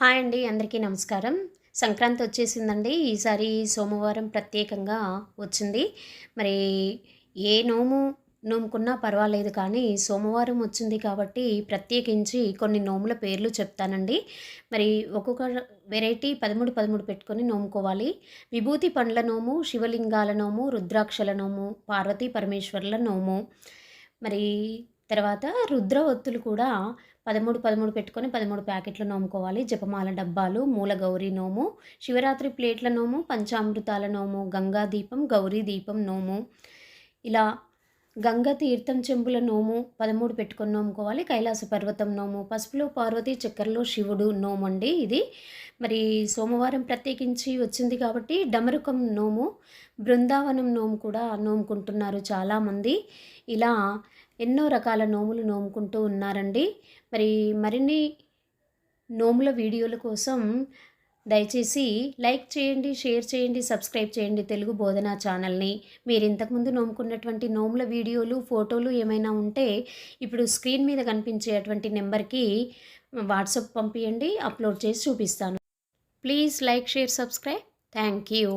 Hi అండి అందరికీ నమస్కారం. సంక్రాంతి వచ్చేసిందండి. ఈసారి సోమవారం ప్రత్యేకంగా వచ్చింది. మరి ఏ నోము నోముకున్నా పర్వాలేదు కానీ సోమవారం వచ్చింది కాబట్టి ప్రత్యేకించి కొన్ని నోముల పేర్లు చెప్తానండి. మరి ఒక్కొక్క వెరైటీ పదమూడు పదమూడు పెట్టుకొని నోముకోవాలి. విభూతి పండ్ల నోము శివలింగాల నోము రుద్రాక్షల నోము పార్వతీ పరమేశ్వర్ల నోము. మరి తర్వాత రుద్ర ఒత్తులు కూడా పదమూడు పదమూడు పెట్టుకొని పదమూడు ప్యాకెట్లు నోముకోవాలి. జపమాల డబ్బాలు మూల గౌరీ నోము శివరాత్రి ప్లేట్ల నోము పంచామృతాల నోము గంగా దీపం గౌరీ దీపం నోము. ఇలా గంగ తీర్థం చెంబుల నోము పదమూడు పెట్టుకొని నోముకోవాలి. కైలాస పర్వతం నోము పసుపులో పార్వతి చక్కెరలో శివుడు నోము అండి ఇది. మరి సోమవారం ప్రత్యేకించి వచ్చింది కాబట్టి డమరుకం నోము బృందావనం నోము కూడా నోముకుంటున్నారు చాలామంది. ఇలా ఎన్నో రకాల నోములు నోముకుంటూ ఉన్నారండి. మరి మరిన్ని నోముల వీడియోల కోసం దయచేసి లైక్ చేయండి షేర్ చేయండి సబ్స్క్రైబ్ చేయండి తెలుగు బోధన ఛానల్ని. మీరు ఇంతకుముందు నోముకున్నటువంటి నోముల వీడియోలు ఫోటోలు ఏమైనా ఉంటే ఇప్పుడు స్క్రీన్ మీద కనిపించేటువంటి నెంబర్కి వాట్సాప్ పంపించండి అప్లోడ్ చేసి చూపిస్తాను. Please like share subscribe. Thank you.